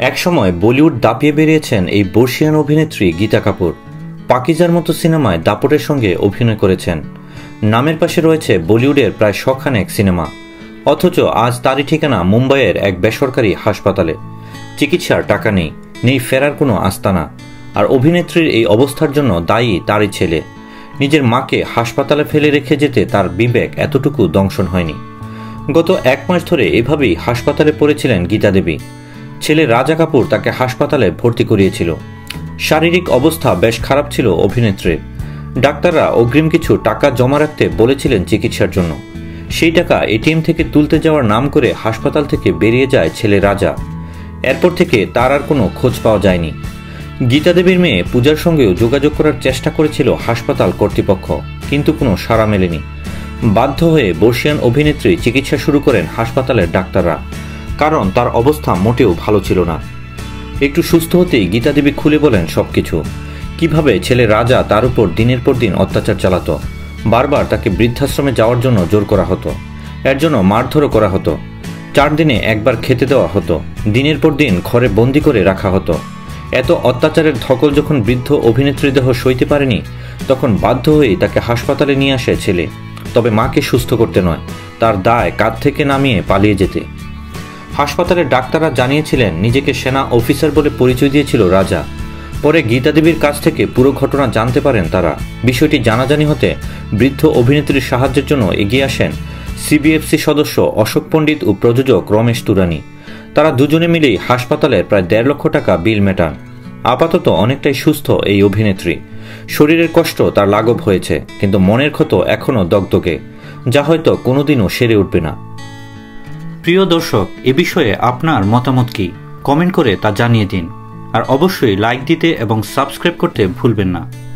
একসময় বলিউড দাপিয়ে বেরিয়েছেন এই বর্ষিয়ান অভিনেত্রী গীতা কাপুর। পাকিজার মতো সিনেমায় দাপটের সঙ্গে অভিনয় করেছেন। নামের পাশে রয়েছে বলিউডের প্রায় শখানেক সিনেমা। অথচ আজ তারই ঠিকানা মুম্বাইয়ের এক বেসরকারি হাসপাতালে। চিকিৎসার টাকা নেই নেই ফেরার কোনো আস্তানা। আর অভিনেত্রীর এই অবস্থার জন্য দায়ী তারই ছেলে। নিজের মাকে হাসপাতালে ফেলে রেখে যেতে তার বিবেক এতটুকু দংশন হয়নি। গত এক মাস ধরে এভাবেই হাসপাতালে পড়েছিলেন গীতা দেবী। ছেলে রাজা কাপুর তাকে হাসপাতালে ভর্তি করিয়েছিল। শারীরিক অবস্থা বেশ খারাপ ছিল অভিনেত্রীর। ডাক্তাররা অগ্রিম কিছু টাকা জমা রাখতে বলেছিলেন চিকিৎসার জন্য। সেই টাকা এটিএম থেকে তুলতে যাওয়ার নাম করে হাসপাতাল থেকে বেরিয়ে যায় ছেলে রাজা। এরপর থেকে তার আর কোনো খোঁজ পাওয়া যায়নি। গীতা দেবীর মেয়ে পূজার সঙ্গেও যোগাযোগ করার চেষ্টা করেছিল হাসপাতাল কর্তৃপক্ষ, কিন্তু কোনো সাড়া মেলেনি। বাধ্য হয়ে বর্ষিয়ান অভিনেত্রী চিকিৎসা শুরু করেন হাসপাতালের ডাক্তাররা। কারণ তার অবস্থা মোটেও ভালো ছিল না। একটু সুস্থ হতেই গীতা দেবী খুলে বলেন সবকিছু। কীভাবে ছেলে রাজা তার উপর দিনের পর দিন অত্যাচার চালাত? বারবার তাকে বৃদ্ধাশ্রমে যাওয়ার জন্য জোর করা হতো। এর জন্য মারধরও করা হতো। চার দিনে একবার খেতে দেওয়া হতো। দিনের পর দিন ঘরে বন্দি করে রাখা হতো। এত অত্যাচারের ধকল যখন বৃদ্ধ অভিনেত্রী দেহ সইতে পারেনি, তখন বাধ্য হয়েই তাকে হাসপাতালে নিয়ে আসে ছেলে। তবে মাকে সুস্থ করতে নয়। তার দায় কাঁধ থেকে নামিয়ে পালিয়ে যেতে। হাসপাতালের ডাক্তাররা জানিয়েছিলেন, নিজেকে সেনা অফিসার বলে পরিচয় দিয়েছিল রাজা। পরে গীতা দেবীর কাছ থেকে পুরো ঘটনা জানতে পারেন তারা। বিষয়টি জানাজানি হতে বৃদ্ধ অভিনেত্রীর সাহায্যের জন্য এগিয়ে আসেন সিবিএফসি সদস্য অশোক পণ্ডিত ও প্রযোজক রমেশ তুরানি। তারা দুজনে মিলেই হাসপাতালের প্রায় দেড় লক্ষ টাকা বিল মেটান। আপাতত অনেকটাই সুস্থ এই অভিনেত্রী। শরীরের কষ্ট তার লাঘব হয়েছে, কিন্তু মনের ক্ষত এখনও দগদগে। যা হয়তো কোনোদিনও সেরে উঠবে না। প্রিয় দর্শক, এ বিষয়ে আপনার মতামত কি? কমেন্ট করে তা জানিয়ে দিন। আর অবশ্যই লাইক দিতে এবং সাবস্ক্রাইব করতে ভুলবেন না।